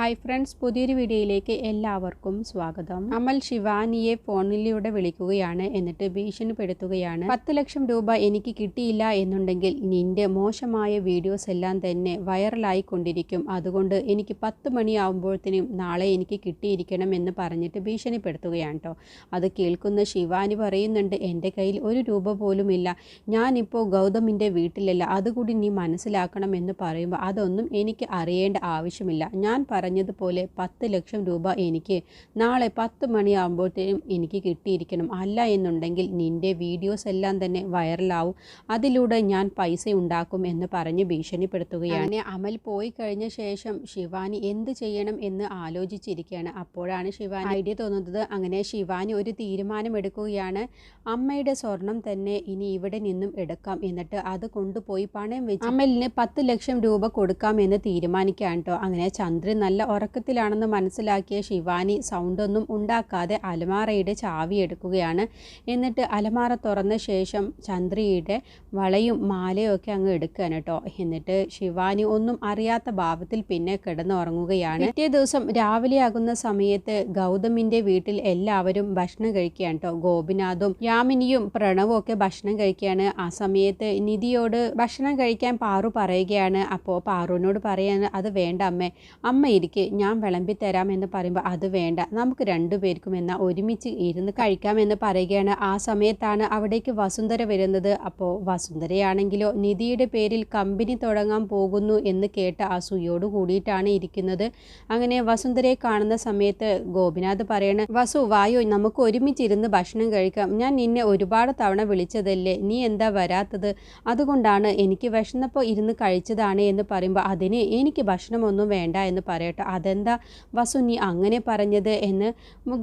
Hi friends പുതിയൊരു വീഡിയോയിലേക്ക് എല്ലാവർക്കും സ്വാഗതം. അമൽ ശിവാനിയെ ഫോണിലൂടെ വിളിക്കുകയാണ് എന്നിട്ട് ഭീഷണിപ്പെടുത്തുകയാണ്. പത്ത് ലക്ഷം രൂപ എനിക്ക് കിട്ടിയില്ല എന്നുണ്ടെങ്കിൽ നിന്റെ മോശമായ വീഡിയോസ് എല്ലാം തന്നെ വൈറലായി കൊണ്ടിരിക്കും അതുകൊണ്ട് എനിക്ക് പത്ത് മണിയാവുമ്പോഴത്തേനും നാളെ എനിക്ക് കിട്ടിയിരിക്കണം എന്ന് പറഞ്ഞിട്ട് ഭീഷണിപ്പെടുത്തുകയാണ് കേട്ടോ. അത് കേൾക്കുന്ന ശിവാനി പറയുന്നുണ്ട് എന്റെ കയ്യിൽ ഒരു രൂപ പോലും ഇല്ല. ഞാനിപ്പോൾ ഗൗതമിന്റെ വീട്ടിലല്ല. അതുകൂടി നീ മനസ്സിലാക്കണം എന്ന് പറയുമ്പോൾ അതൊന്നും എനിക്ക് അറിയേണ്ട ആവശ്യമില്ല. ഞാൻ പറഞ്ഞതുപോലെ പത്ത് ലക്ഷം രൂപ എനിക്ക് നാളെ പത്ത് മണിയാകുമ്പോഴത്തേനും എനിക്ക് കിട്ടിയിരിക്കണം. അല്ല എന്നുണ്ടെങ്കിൽ നിന്റെ വീഡിയോസ് എല്ലാം തന്നെ വൈറലാവും. അതിലൂടെ ഞാൻ പൈസ ഉണ്ടാക്കും എന്ന് പറഞ്ഞ് ഭീഷണിപ്പെടുത്തുകയാണ്. അങ്ങനെ അമൽ പോയി കഴിഞ്ഞ ശേഷം ശിവാനി എന്ത് ചെയ്യണം എന്ന് ആലോചിച്ചിരിക്കുകയാണ്. അപ്പോഴാണ് ശിവാനി ഐഡിയ തോന്നുന്നത് അങ്ങനെ ശിവാനി ഒരു തീരുമാനം എടുക്കുകയാണ് അമ്മയുടെ സ്വർണം തന്നെ ഇനി ഇവിടെ നിന്നും എടുക്കാം എന്നിട്ട് അത് കൊണ്ടുപോയി പണയം വെച്ച് അമലിന് പത്ത് ലക്ഷം രൂപ കൊടുക്കാം എന്ന് തീരുമാനിക്കുകയാണ് കേട്ടോ. അങ്ങനെ ചന്ദ്രൻ നല്ല ഉറക്കത്തിലാണെന്ന് മനസ്സിലാക്കിയ ശിവാനി സൗണ്ടൊന്നും ഉണ്ടാക്കാതെ അലമാറയുടെ ചാവി എടുക്കുകയാണ്. എന്നിട്ട് അലമാറ തുറന്ന ശേഷം ചന്ദ്രിയുടെ വളയും മാലയും ഒക്കെ അങ്ങ് എടുക്കുകയാണ് കേട്ടോ. എന്നിട്ട് ശിവാനി ഒന്നും അറിയാത്ത ഭാവത്തിൽ പിന്നെ കിടന്നുറങ്ങുകയാണ്. പിറ്റേ ദിവസം രാവിലെ ആകുന്ന സമയത്ത് ഗൗതമിന്റെ വീട്ടിൽ എല്ലാവരും ഭക്ഷണം കഴിക്കുകയാണ് കേട്ടോ. ഗോപിനാഥും യാമിനിയും പ്രണവും ഒക്കെ ഭക്ഷണം കഴിക്കുകയാണ്. ആ സമയത്ത് നിധിയോട് ഭക്ഷണം കഴിക്കാൻ പാറു പറയുകയാണ്. അപ്പോൾ പാറുവിനോട് പറയാണ് അത് വേണ്ട അമ്മേ അമ്മ ഇരിക്കെ ഞാൻ വിളമ്പി തരാമെന്ന് പറയുമ്പോൾ അത് വേണ്ട. നമുക്ക് രണ്ടുപേർക്കും എന്നാൽ ഒരുമിച്ച് ഇരുന്ന് കഴിക്കാമെന്ന് പറയുകയാണ്. ആ സമയത്താണ് അവിടേക്ക് വസുന്ധര വരുന്നത്. അപ്പോൾ വസുന്ധരയാണെങ്കിലോ നിധിയുടെ പേരിൽ കമ്പനി തുടങ്ങാൻ പോകുന്നു എന്ന് കേട്ട അസൂയോട് കൂടിയിട്ടാണ് ഇരിക്കുന്നത്. അങ്ങനെ വസുന്ധരയെ കാണുന്ന സമയത്ത് ഗോപിനാഥ് പറയണ വസു വായോ നമുക്ക് ഒരുമിച്ചിരുന്ന് ഭക്ഷണം കഴിക്കാം. ഞാൻ നിന്നെ ഒരുപാട് തവണ വിളിച്ചതല്ലേ? നീ എന്താ വരാത്തത്? അതുകൊണ്ടാണ് എനിക്ക് വിശന്നപ്പോൾ ഇരുന്ന് കഴിച്ചതാണ് എന്ന് പറയുമ്പോൾ അതിന് എനിക്ക് ഭക്ഷണമൊന്നും വേണ്ട എന്ന് പറയട്ടെ. അതെന്താ വസു നീ അങ്ങനെ പറഞ്ഞത്? എന്ന്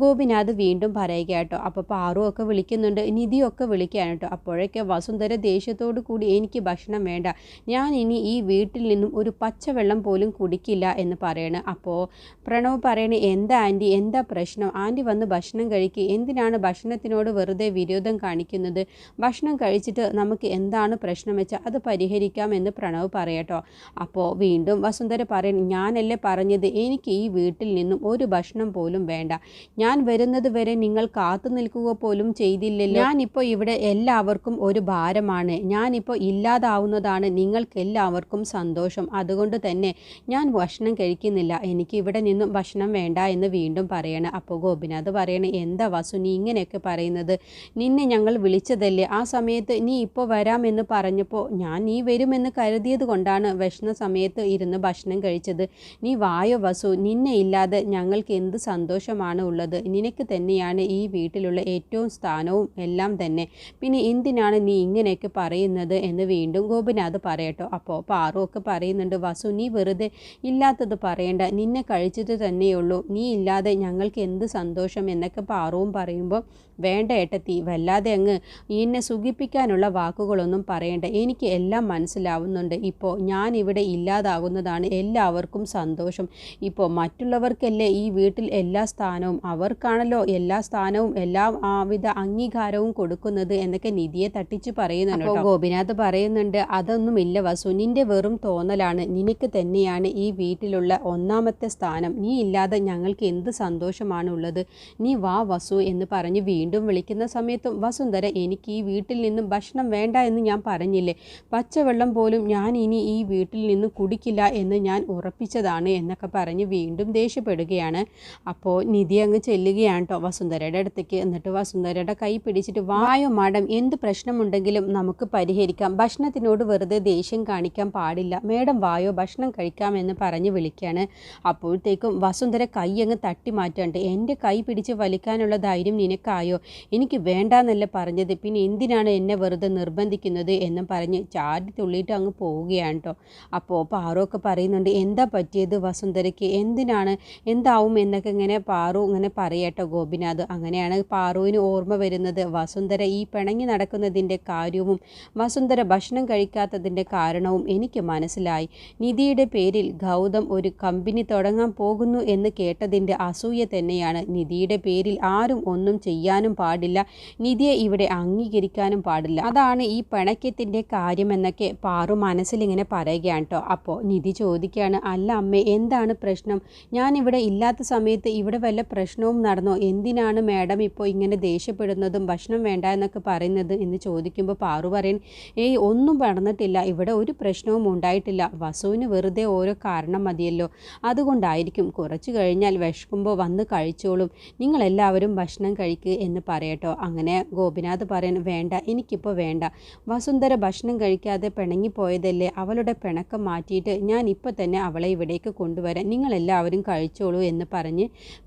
ഗോപിനാഥ് വീണ്ടും പറയുക കേട്ടോ. അപ്പോൾ പാറു ഒക്കെ വിളിക്കുന്നുണ്ട്. നിധിയൊക്കെ വിളിക്കുകയാണ് കേട്ടോ. അപ്പോഴൊക്കെ വസുന്ധര ദേഷ്യത്തോടു കൂടി എനിക്ക് ഭക്ഷണം വേണ്ട. ഞാൻ ഇനി ഈ വീട്ടിൽ നിന്നും ഒരു പച്ചവെള്ളം പോലും കുടിക്കില്ല എന്ന് പറയണ്. അപ്പോൾ പ്രണവ് പറയണേ എന്താ ആന്റി? എന്താ പ്രശ്നം? ആന്റി വന്ന് ഭക്ഷണം കഴിക്കുക എന്തിനാണ് ഭക്ഷണത്തിനോട് വെറുതെ വിരോധം കാണിക്കുന്നത്? ഭക്ഷണം കഴിച്ചിട്ട് നമുക്ക് എന്താണ് പ്രശ്നം വെച്ചാൽ അത് പരിഹരിക്കാം എന്ന് പ്രണവ് പറയട്ടോ. അപ്പോൾ വീണ്ടും വസുന്ധര പറയണം ഞാനല്ലേ പറഞ്ഞത് എനിക്ക് ഈ വീട്ടിൽ നിന്നും ഒരു ഭക്ഷണം പോലും വേണ്ട. ഞാൻ വരുന്നത് വരെ നിങ്ങൾ കാത്തു നിൽക്കുക പോലും ചെയ്തില്ലല്ലോ. ഞാനിപ്പോൾ ഇവിടെ എല്ലാവർക്കും ഒരു ഭാരമാണ്. ഞാനിപ്പോൾ ഇല്ലാതാവുന്നതാണ് നിങ്ങൾക്കെല്ലാവർക്കും സന്തോഷം. അതുകൊണ്ട് തന്നെ ഞാൻ ഭക്ഷണം കഴിക്കുന്നില്ല. എനിക്ക് ഇവിടെ നിന്നും ഭക്ഷണം വേണ്ട എന്ന് വീണ്ടും പറയണം. അപ്പോൾ ഗോപിനാഥ് പറയണേ എന്താ വസു നീ ഇങ്ങനെയൊക്കെ പറയുന്നത്? നിന്നെ ഞങ്ങൾ വിളിച്ചതല്ലേ? ആ സമയത്ത് നീ ഇപ്പോൾ വരാമെന്ന് പറഞ്ഞപ്പോൾ ഞാൻ നീ വരുമെന്ന് കരുതിയത് കൊണ്ടാണ് വിഷണ സമയത്ത് ഇരുന്ന് ഭക്ഷണം കഴിച്ചത്. നീ വായോ വസു നിന്നെ ഇല്ലാതെ ഞങ്ങൾക്ക് എന്ത് സന്തോഷമാണ് ഉള്ളത്? നിനക്ക് തന്നെയാണ് ഈ വീട്ടിലുള്ള ഏറ്റവും സ്ഥാനവും എല്ലാം തന്നെ. പിന്നെ എന്തിനാണ് നീ ഇങ്ങനെയൊക്കെ പറയുന്നത് എന്ന് വീണ്ടും ഗോപിനാഥ് പറയട്ടോ. അപ്പോൾ പാറു ഒക്കെ പറയുന്നുണ്ട് വസു നീ വെറുതെ ഇല്ലാത്തത് പറയണ്ട. നിന്നെ കഴിച്ചിട്ട് തന്നെയുള്ളൂ. നീ ഇല്ലാതെ ഞങ്ങൾക്ക് എന്ത് സന്തോഷം? എന്നൊക്കെ പാറുവും പറയുമ്പോൾ വേണ്ട ഏട്ടത്തി വല്ലാതെ അങ്ങ് എന്നെ സുഖിപ്പിക്കാനുള്ള വാക്കുകളൊന്നും പറയണ്ട. എനിക്ക് എല്ലാം മനസ്സിലാവുന്നുണ്ട്. ഇപ്പോൾ ഞാൻ ഇവിടെ ഇല്ലാതാകുന്നതാണ് എല്ലാവർക്കും സന്തോഷം. ഇപ്പോൾ മറ്റുള്ളവർക്കല്ലേ ഈ വീട്ടിൽ എല്ലാ സ്ഥാനവും? അവർക്കാണല്ലോ എല്ലാ സ്ഥാനവും എല്ലാ വിധ അംഗീകാരവും കൊടുക്കുന്നത് എന്നൊക്കെ നിധിയെ തട്ടിച്ച് പറയുന്നുണ്ട് ഗോപിനാഥ് പറയുന്നുണ്ട് അതൊന്നുമില്ല വസു നിന്റെ വെറും തോന്നലാണ്. നിനക്ക് തന്നെയാണ് ഈ വീട്ടിലുള്ള ഒന്നാമത്തെ സ്ഥാനം. നീ ഇല്ലാതെ ഞങ്ങൾക്ക് എന്ത് സന്തോഷമാണ് ഉള്ളത്? നീ വാ വസു എന്ന് പറഞ്ഞ് വീണ്ടും വിളിക്കുന്ന സമയത്തും വസുന്ധര എനിക്ക് ഈ വീട്ടിൽ നിന്നും ഭക്ഷണം വേണ്ട എന്ന് ഞാൻ പറഞ്ഞില്ലേ? പച്ചവെള്ളം പോലും ഞാൻ ഇനി ഈ വീട്ടിൽ നിന്ന് കുടിക്കില്ല എന്ന് ഞാൻ ഉറപ്പിച്ചതാണ് എന്നൊക്കെ പറഞ്ഞ് വീണ്ടും ദേഷ്യപ്പെടുകയാണ്. അപ്പോൾ നിധി അങ്ങ് ചെല്ലുകയാണ് കേട്ടോ വസുന്ധരയുടെ അടുത്തേക്ക്. എന്നിട്ട് വസുന്ധരയുടെ കൈ പിടിച്ചിട്ട് വായോ മാഡം എന്ത് പ്രശ്നമുണ്ടെങ്കിലും നമുക്ക് പരിഹരിക്കാം. ഭക്ഷണത്തിനോട് വെറുതെ ദേഷ്യം കാണിക്കാൻ പാടില്ല. മേഡം വായോ ഭക്ഷണം കഴിക്കാമെന്ന് പറഞ്ഞ് വിളിക്കുകയാണ് അപ്പോഴത്തേക്കും വസുന്ധര കൈ അങ്ങ് തട്ടി മാറ്റാണ്ട് എന്റെ കൈ പിടിച്ച് വലിക്കാനുള്ള ധൈര്യം നിനക്കായോ? എനിക്ക് വേണ്ടാന്നല്ല പറഞ്ഞത്. പിന്നെ എന്തിനാണ് എന്നെ വെറുതെ നിർബന്ധിക്കുന്നത്? എന്നും പറഞ്ഞ് ചാടി തുള്ളിയിട്ട് അങ്ങ് പോവുകയാണ് കേട്ടോ അപ്പോൾ പാറൊക്കെ പറയുന്നുണ്ട് എന്താ പറ്റിയത് വസുന്ധരയ്ക്ക് എന്തിനാണ് എന്താവും എന്നൊക്കെ ഇങ്ങനെ പാറു ഇങ്ങനെ പറയട്ടോ ഗോപിനാഥ്. അങ്ങനെയാണ് പാറുവിന് ഓർമ്മ വരുന്നത്. വസുന്ധര ഈ പിണങ്ങി നടക്കുന്നതിന്റെ കാര്യവും വസുന്ധര ഭക്ഷണം കഴിക്കാത്തതിന്റെ കാരണവും എനിക്ക് മനസ്സിലായി. നിധിയുടെ പേരിൽ ഗൗതം ഒരു കമ്പനി തുടങ്ങാൻ പോകുന്നു എന്ന് കേട്ടതിന്റെ അസൂയ തന്നെയാണ്. നിധിയുടെ പേരിൽ ആരും ഒന്നും ചെയ്യാനും പാടില്ല. നിധിയെ ഇവിടെ അംഗീകരിക്കാനും പാടില്ല. അതാണ് ഈ പിണക്കത്തിന്റെ കാര്യമെന്നൊക്കെ പാറു മനസ്സിലിങ്ങനെ പറയുകയാണ് കേട്ടോ. അപ്പോൾ നിധി ചോദിക്കുകയാണ് അല്ല അമ്മേ എന്താണ് എന്താണ് പ്രശ്നം? ഞാൻ ഇവിടെ ഇല്ലാത്ത സമയത്ത് ഇവിടെ വല്ല പ്രശ്നവും നടന്നോ? എന്തിനാണ് മാഡം ഇപ്പോൾ ഇങ്ങനെ ദേഷ്യപ്പെടുന്നതും ഭക്ഷണം വേണ്ട എന്നൊക്കെ പറയുന്നത് എന്ന് ചോദിക്കുമ്പോൾ പാറു പറയും ഏയ് ഒന്നും നടന്നിട്ടില്ല. ഇവിടെ ഒരു പ്രശ്നവും ഉണ്ടായിട്ടില്ല. വസുവിന് വെറുതെ ഓരോ കാരണം മതിയല്ലോ. അതുകൊണ്ടായിരിക്കും. കുറച്ച് കഴിഞ്ഞാൽ വിശക്കുമ്പോൾ വന്ന് കഴിച്ചോളും. നിങ്ങളെല്ലാവരും ഭക്ഷണം കഴിക്കുക എന്ന് പറയട്ടോ. അങ്ങനെ ഗോപിനാഥ് പറയാൻ വേണ്ട എനിക്കിപ്പോൾ വേണ്ട. വസുന്ധര ഭക്ഷണം കഴിക്കാതെ പിണങ്ങിപ്പോയതല്ലേ? അവളുടെ പിണക്കം മാറ്റിയിട്ട് ഞാൻ ഇപ്പോൾ തന്നെ അവളെ ഇവിടേക്ക് കൊണ്ടുവരാൻ നിങ്ങളെല്ലാവരും കഴിച്ചോളൂ എന്ന് പറഞ്ഞ്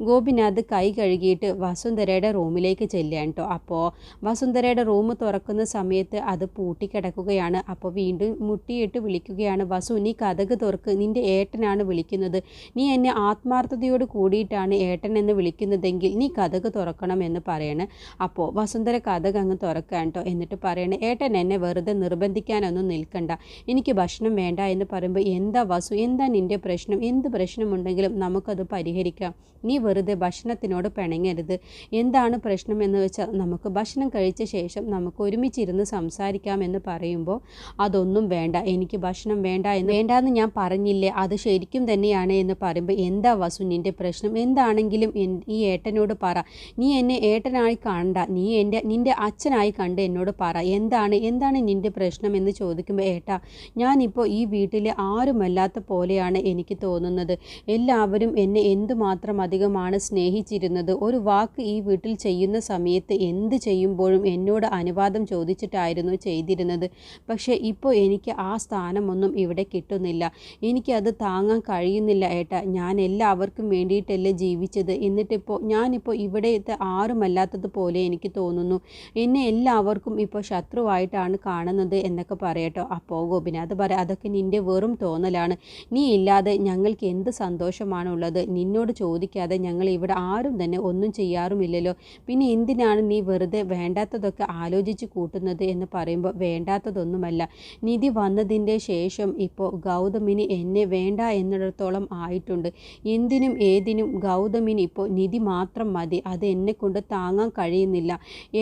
ഗോപിനാഥ് കൈ കഴുകിയിട്ട് വസുന്ധരയുടെ റൂമിലേക്ക് ചെല്ലുകയാണ് കേട്ടോ. അപ്പോൾ വസുന്ധരയുടെ റൂം തുറക്കുന്ന സമയത്ത് അത് പൂട്ടിക്കിടക്കുകയാണ്. അപ്പോൾ വീണ്ടും മുട്ടിയിട്ട് വിളിക്കുകയാണ് വസു നീ കഥക് തുറക്ക് നിന്റെ ഏട്ടനാണ് വിളിക്കുന്നത്. നീ എന്നെ ആത്മാർത്ഥതയോട് കൂടിയിട്ടാണ് ഏട്ടൻ എന്ന് വിളിക്കുന്നതെങ്കിൽ നീ കഥക് തുറക്കണം എന്ന് പറയണേ. അപ്പോൾ വസുന്ധര കഥക് അങ്ങ് തുറക്കാൻ കേട്ടോ. എന്നിട്ട് പറയണേ ഏട്ടൻ എന്നെ വെറുതെ നിർബന്ധിക്കാനൊന്നും നിൽക്കണ്ട. എനിക്ക് ഭക്ഷണം വേണ്ട എന്ന് പറയുമ്പോൾ എന്താ വസു എന്താ നിന്റെ പ്രശ്നം? എന്ത് പ്രശ്നമുണ്ടെങ്കിലും നമുക്കത് പരിഹരിക്കാം. നീ വെറുതെ ഭക്ഷണത്തിനോട് പിണങ്ങരുത്. എന്താണ് പ്രശ്നം എന്ന് വെച്ചാൽ നമുക്ക് ഭക്ഷണം കഴിച്ച ശേഷം നമുക്ക് ഒരുമിച്ചിരുന്ന് സംസാരിക്കാമെന്ന് പറയുമ്പോൾ അതൊന്നും വേണ്ട. എനിക്ക് ഭക്ഷണം വേണ്ട എന്ന് വേണ്ട എന്ന് ഞാൻ പറഞ്ഞില്ലേ? അത് ശരിക്കും തന്നെയാണ് എന്ന് പറയുമ്പോൾ എന്താ വസു നിന്റെ പ്രശ്നം? എന്താണെങ്കിലും ഈ ഏട്ടനോട് പറ. നീ എന്നെ ഏട്ടനായി കണ്ട നീ എന്റെ നിന്റെ അച്ഛനായി കണ്ട് എന്നോട് പറ. എന്താണ് എന്താണ് നിന്റെ പ്രശ്നം എന്ന് ചോദിക്കുമ്പോൾ ഏട്ടാ ഞാനിപ്പോൾ ഈ വീട്ടിലെ ആരുമല്ലാത്ത പോലെയാണ് എനിക്ക് തോന്നുന്നത്. എല്ലാവരും എന്നെ എന്തുമാത്രം അധികമാണ് സ്നേഹിച്ചിരുന്നത്? ഒരു വാക്ക് ഈ വീട്ടിൽ ചെയ്യുന്ന സമയത്ത് എന്ത് ചെയ്യുമ്പോഴും എന്നോട് അനുവാദം ചോദിച്ചിട്ടായിരുന്നു ചെയ്തിരുന്നത്. പക്ഷേ ഇപ്പോൾ എനിക്ക് ആ സ്ഥാനമൊന്നും ഇവിടെ കിട്ടുന്നില്ല. എനിക്കത് താങ്ങാൻ കഴിയുന്നില്ല ഏട്ടാ. ഞാൻ എല്ലാവർക്കും വേണ്ടിയിട്ടല്ലേ ജീവിച്ചത്. എന്നിട്ടിപ്പോൾ ഞാനിപ്പോൾ ഇവിടെ ആരുമല്ലാത്തത് പോലെ എനിക്ക് തോന്നുന്നു. എന്നെ എല്ലാവർക്കും ഇപ്പോൾ ശത്രുവായിട്ടാണ് കാണുന്നത് എന്നൊക്കെ പറയട്ടോ. അപ്പോൾ ഗോപിനാഥ് പറയാം അതൊക്കെ നിന്റെ വെറും തോന്നലാണ്. നീ ഇല്ലാതെ ഞങ്ങൾക്ക് എന്ത് സന്തോഷമാണുള്ളത്? നിന്നോട് ചോദിക്കാതെ ഞങ്ങൾ ഇവിടെ ആരും തന്നെ ഒന്നും ചെയ്യാറുമില്ലല്ലോ. പിന്നെ എന്തിനാണ് നീ വെറുതെ വേണ്ടാത്തതൊക്കെ ആലോചിച്ച് കൂട്ടുന്നത് എന്ന് പറയുമ്പോൾ വേണ്ടാത്തതൊന്നുമല്ല. നിധി വന്നതിന്റെ ശേഷം ഇപ്പോൾ ഗൗതമിന് എന്നെ വേണ്ട എന്നിടത്തോളം ആയിട്ടുണ്ട്. എന്തിനും ഏതിനും ഗൗതമിന് ഇപ്പോൾ നിധി മാത്രം മതി. അത് എന്നെ കൊണ്ട് താങ്ങാൻ കഴിയുന്നില്ല.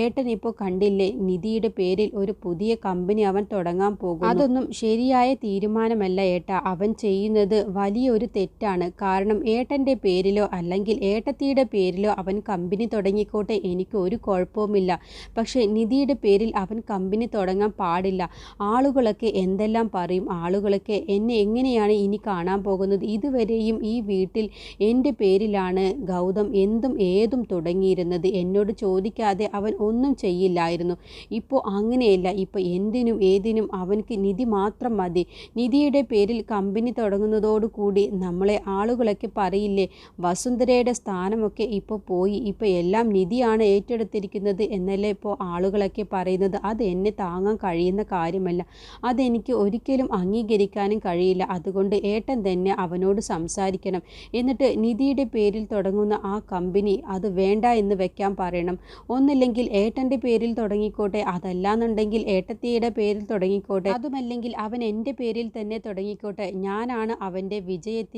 ഏട്ടൻ ഇപ്പോൾ കണ്ടില്ലേ നിധിയുടെ പേരിൽ ഒരു പുതിയ കമ്പനി അവൻ തുടങ്ങാൻ പോകും അതൊന്നും ശരിയായ തീരുമാനമല്ല ഏട്ടാ. അവൻ ചെയ്യുന്നത് വലിയൊരു തെറ്റാണ്. കാരണം ഏട്ടന്റെ പേരിലോ അല്ലെങ്കിൽ ഏട്ടത്തിയുടെ പേരിലോ അവൻ കമ്പനി തുടങ്ങിക്കോട്ടെ എനിക്ക് ഒരു കുഴപ്പവുമില്ല. പക്ഷേ നിധിയുടെ പേരിൽ അവൻ കമ്പനി തുടങ്ങാൻ പാടില്ല. ആളുകളൊക്കെ എന്തെല്ലാം പറയും? ആളുകളൊക്കെ എന്നെ എങ്ങനെയാണ് ഇനി കാണാൻ പോകുന്നത്? ഇതുവരെയും ഈ വീട്ടിൽ എന്റെ പേരിലാണ് ഗൗതം എന്തും ഏതും തുടങ്ങിയിരുന്നത്. എന്നോട് ചോദിക്കാതെ അവൻ ഒന്നും ചെയ്യില്ലായിരുന്നു. ഇപ്പോൾ അങ്ങനെയല്ല. ഇപ്പോൾ എന്തിനും ഏതിനും അവൻക്ക് നിധി മാത്രം മതി. നിധിയുടെ പേരിൽ കമ്പനി തുടങ്ങുന്നതോടുകൂടി നമ്മളെ ആളുകളൊക്കെ പറയില്ലേ വസുന്ധരയുടെ സ്ഥാനമൊക്കെ ഇപ്പോൾ പോയി. ഇപ്പോൾ എല്ലാം നിധിയാണ് ഏറ്റെടുത്തിരിക്കുന്നത് എന്നല്ലേ ഇപ്പോൾ ആളുകളൊക്കെ പറയുന്നത്. അത് എന്നെ താങ്ങാൻ കഴിയുന്ന കാര്യമല്ല. അതെനിക്ക് ഒരിക്കലും അംഗീകരിക്കാനും കഴിയില്ല. അതുകൊണ്ട് ഏട്ടൻ തന്നെ അവനോട് സംസാരിക്കണം. എന്നിട്ട് നിധിയുടെ പേരിൽ തുടങ്ങുന്ന ആ കമ്പനി അത് വേണ്ട എന്ന് വെക്കാൻ പറയണം. ഒന്നില്ലെങ്കിൽ ഏട്ടന്റെ പേരിൽ തുടങ്ങിക്കോട്ടെ. അതല്ലാന്നുണ്ടെങ്കിൽ ഏട്ടത്തിയുടെ പേരിൽ തുടങ്ങിക്കോട്ടെ. അതുമല്ലെങ്കിൽ അവൻ എന്റെ പേരിൽ തന്നെ തുടങ്ങിക്കോട്ടെ. ഞാനാണ് അവന്റെ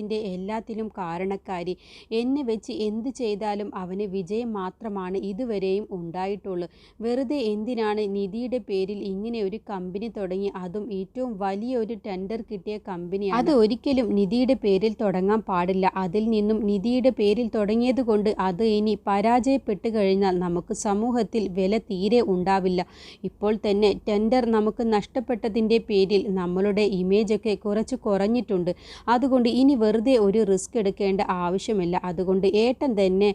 വിജയത്തിന്റെ എല്ലാത്തിലും കാരണക്കാരി. എന്നെ വെച്ച് എന്ത് ചെയ്താലും അവന് വിജയം മാത്രമാണ് ഇതുവരെയും ഉണ്ടായിട്ടുള്ളൂ. വെറുതെ എന്തിനാണ് നിധിയുടെ പേരിൽ ഇങ്ങനെ ഒരു കമ്പനി തുടങ്ങി? അതും ഏറ്റവും വലിയ ഒരു ടെൻഡർ കിട്ടിയ കമ്പനിയാണ്. അത് ഒരിക്കലും നിധിയുടെ പേരിൽ തുടങ്ങാൻ പാടില്ല. അതിൽ നിന്നും നിധിയുടെ പേരിൽ തുടങ്ങിയത് കൊണ്ട് അത് ഇനി പരാജയപ്പെട്ട് കഴിഞ്ഞാൽ നമുക്ക് സമൂഹത്തിൽ വില തീരെ ഉണ്ടാവില്ല. ഇപ്പോൾ തന്നെ ടെൻഡർ നമുക്ക് നഷ്ടപ്പെട്ടതിന്റെ പേരിൽ നമ്മളുടെ ഇമേജൊക്കെ കുറച്ച് കുറഞ്ഞിട്ടുണ്ട്. അതുകൊണ്ട് ഇനി വെറുതെ ഒരു റിസ്ക് എടുക്കേണ്ട ആവശ്യമില്ല. അതുകൊണ്ട് ഏട്ടൻ തന്നെ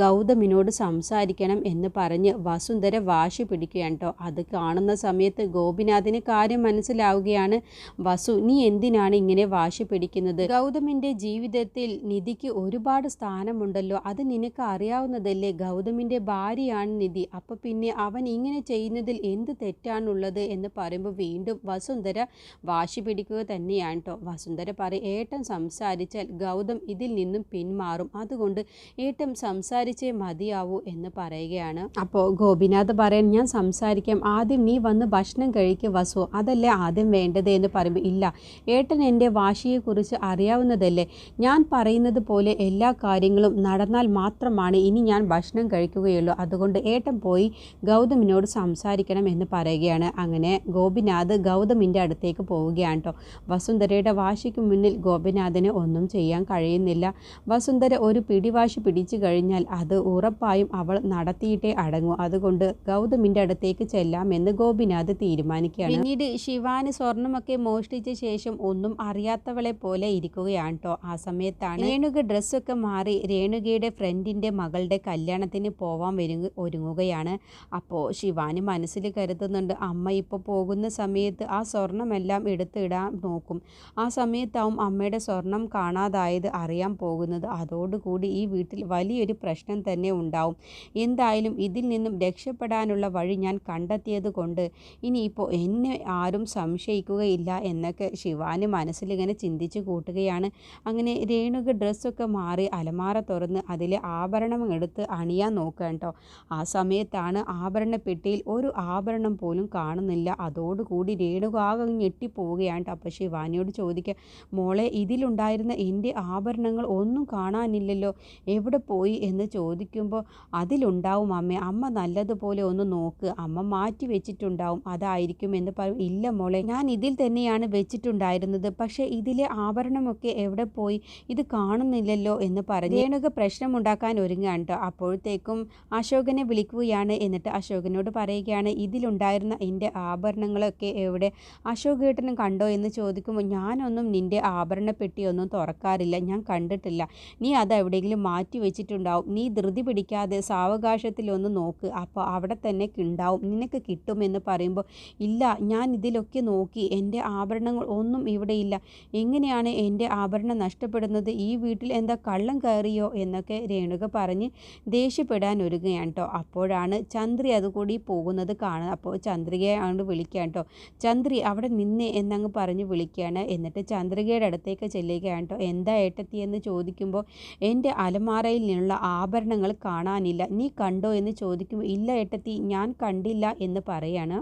ഗൗതമിനോട് സംസാരിക്കണം എന്ന് പറഞ്ഞ് വസുന്ധര വാശി പിടിക്കുകയാണ് കേട്ടോ. അത് കാണുന്ന സമയത്ത് ഗോപിനാഥിന് കാര്യം മനസ്സിലാവുകയാണ്. വസു നീ എന്തിനാണ് ഇങ്ങനെ വാശി പിടിക്കുന്നത്? ഗൗതമിന്റെ ജീവിതത്തിൽ നിധിക്ക് ഒരുപാട് സ്ഥാനമുണ്ടല്ലോ. അത് നിനക്ക് അറിയാവുന്നതല്ലേ? ഗൗതമിന്റെ ഭാര്യയാണ് നിധി. അപ്പോൾ പിന്നെ അവൻ ഇങ്ങനെ ചെയ്യുന്നതിൽ എന്ത് തെറ്റാണുള്ളത്? എന്ന് പറയുമ്പോൾ വീണ്ടും വസുന്ധര വാശി പിടിക്കുക തന്നെയാണ് കേട്ടോ. വസുന്ധര പറയും ഏട്ടൻ സംസാരിച്ചാൽ ഗൗതം ഇതിൽ നിന്നും പിന്മാറും. അതുകൊണ്ട് ഏട്ടം സംസാരിച്ചേ മതിയാവൂ എന്ന് പറയുകയാണ്. അപ്പോൾ ഗോപിനാഥ് പറയാൻ ഞാൻ സംസാരിക്കാം. ആദ്യം നീ വന്ന് ഭക്ഷണം കഴിക്കുക വസു. അതല്ലേ ആദ്യം വേണ്ടത്? എന്ന് പറയുമ്പോൾ ഇല്ല. ഏട്ടൻ എന്റെ വാശിയെക്കുറിച്ച് അറിയാവുന്നതല്ലേ. ഞാൻ പറയുന്നത് പോലെ എല്ലാ കാര്യങ്ങളും നടന്നാൽ മാത്രമാണ് ഇനി ഞാൻ ഭക്ഷണം കഴിക്കുകയുള്ളൂ. അതുകൊണ്ട് ഏട്ടൻ പോയി ഗൗതമിനോട് സംസാരിക്കണം എന്ന് പറയുകയാണ്. അങ്ങനെ ഗോപിനാഥ് ഗൗതമിന്റെ അടുത്തേക്ക് പോവുകയാണ് കേട്ടോ. വസുന്ധരയുടെ വാശിക്ക് മുന്നിൽ ഗോപിനാഥിനെ ഒന്നും ചെയ്യാൻ കഴിയുന്നില്ല. വസുന്ധര ഒരു പിടിവാശി പിടിച്ചു കഴിഞ്ഞാൽ അത് ഉറപ്പായും അവൾ നടത്തിയിട്ടേ അടങ്ങൂ. അതുകൊണ്ട് ഗൗതമിന്റെ അടുത്തേക്ക് ചെല്ലാമെന്ന് ഗോപിനാഥ് തീരുമാനിക്കുകയാണ്. പിന്നീട് ശിവാന് സ്വർണമൊക്കെ മോഷ്ടിച്ച ശേഷം ഒന്നും അറിയാത്തവളെ പോലെ ഇരിക്കുകയാണ് കേട്ടോ ആ സമയത്താണ് രേണുക ഡ്രസ്സൊക്കെ മാറി രേണുകയുടെ ഫ്രണ്ടിന്റെ മകളുടെ കല്യാണത്തിന് പോവാൻ വരുങ്ങ ഒരുങ്ങുകയാണ്. അപ്പോൾ ശിവാന് മനസ്സിൽ കരുതുന്നുണ്ട് അമ്മ ഇപ്പോൾ പോകുന്ന സമയത്ത് ആ സ്വർണമെല്ലാം എടുത്തിടാൻ നോക്കും. ആ സമയത്താവും അമ്മയുടെ സ്വർണം കാണാതായത് അറിയാൻ പോകുന്നത് അതോടുകൂടി ഈ വീട്ടിൽ വലിയൊരു പ്രശ്നം തന്നെ ഉണ്ടാവും. എന്തായാലും ഇതിൽ നിന്നും രക്ഷപ്പെടാനുള്ള വഴി ഞാൻ കണ്ടെത്തിയത് കൊണ്ട് ഇനിയിപ്പോൾ എന്നെ ആരും സംശയിക്കുകയില്ല എന്നൊക്കെ ശിവാന് മനസ്സിലിങ്ങനെ ചിന്തിച്ചു കൂട്ടുകയാണ്. അങ്ങനെ രേണുക ഡ്രസ്സൊക്കെ മാറി അലമാറ തുറന്ന് അതിലെ ആഭരണം എടുത്ത് അണിയാൻ നോക്കുക കേട്ടോ. ആ സമയത്താണ് ആഭരണ പെട്ടിയിൽ ഒരു ആഭരണം പോലും കാണുന്നില്ല. അതോടുകൂടി രേണുക ആകെ ഞെട്ടിപ്പോവുകയാണ് കേട്ടോ. അപ്പോൾ ശിവാനിയോട് ചോദിക്കുക മോളെ ഇതിലുണ്ടായിരുന്ന എന്റെ ആഭരണങ്ങൾ ഒന്നും കാണാനില്ലല്ലോ. എവിടെ പോയി എന്ന് ചോദിക്കുമ്പോൾ അതിലുണ്ടാവും അമ്മ അമ്മ നല്ലതുപോലെ ഒന്ന് നോക്ക്. അമ്മ മാറ്റി വെച്ചിട്ടുണ്ടാവും. അതായിരിക്കും എന്ന് പറയും. ഇല്ല മോളെ ഞാൻ ഇതിൽ തന്നെയാണ് വെച്ചിട്ടുണ്ടായിരുന്നത്. പക്ഷേ ഇതിലെ ആഭരണമൊക്കെ എവിടെ പോയി? ഇത് കാണുന്നില്ലല്ലോ എന്ന് പറഞ്ഞു രേണുക പ്രശ്നമുണ്ടാക്കാൻ ഒരുങ്ങാണ് കേട്ടോ. അപ്പോഴത്തേക്കും അശോകനെ വിളിക്കുകയാണ്. എന്നിട്ട് അശോകനോട് പറയുകയാണ് ഇതിലുണ്ടായിരുന്ന എന്റെ ആഭരണങ്ങളൊക്കെ എവിടെ? അശോകേട്ടനും കണ്ടോ? എന്ന് ചോദിക്കുമ്പോൾ ഞാനൊന്നും നിന്റെ ആഭരണ പെട്ടിയൊന്നും തുറക്കാറില്ല. ഞാൻ കണ്ടിട്ടില്ല. നീ അത് എവിടെയെങ്കിലും മാറ്റി വെച്ചിട്ടുണ്ടാവും. നീ ധൃതി പിടിക്കാതെ സാവകാശത്തിലൊന്ന് നോക്ക്. അപ്പോൾ അവിടെ തന്നെ ഉണ്ടാവും നിനക്ക് കിട്ടുമെന്ന് പറയുമ്പോൾ ഇല്ല ഞാൻ ഇതിലൊക്കെ നോക്കി. എന്റെ ആഭരണങ്ങൾ ഒന്നും ഇവിടെയില്ല എങ്ങനെയാണ് എന്റെ ആഭരണം നഷ്ടപ്പെടുന്നത്? ഈ വീട്ടിൽ എന്താ കള്ളം കയറിയോ? എന്നൊക്കെ രേണുക പറഞ്ഞ് ദേഷ്യപ്പെടാൻ ഒരുങ്ങുകയാണ് കേട്ടോ അപ്പോഴാണ് ചന്ദ്രി അതുകൂടി പോകുന്നത് കാണുന്നത് അപ്പോൾ ചന്ദ്രികയെ അങ്ങോട്ട് വിളിക്കുകയാണ് കേട്ടോ ചന്ദ്രി അവിടെ നിന്നേ എന്നങ്ങ് പറഞ്ഞ് വിളിക്കുകയാണ്. എന്നിട്ട് ചന്ദ്രികയുടെ അടുത്തേക്ക് ചെല്ലുകയാണ് കേട്ടോ എന്താ ഏട്ടത്തി എന്ന് ചോദിക്കുമ്പോൾ എന്റെ അലമാറയിൽ നിന്നുള്ള ആഭരണങ്ങൾ കാണാനില്ല. നീ കണ്ടോ എന്ന് ചോദിക്കുമ്പോൾ ഇല്ല ഏട്ടത്തി ഞാൻ കണ്ടില്ല എന്ന് പറയാണ്.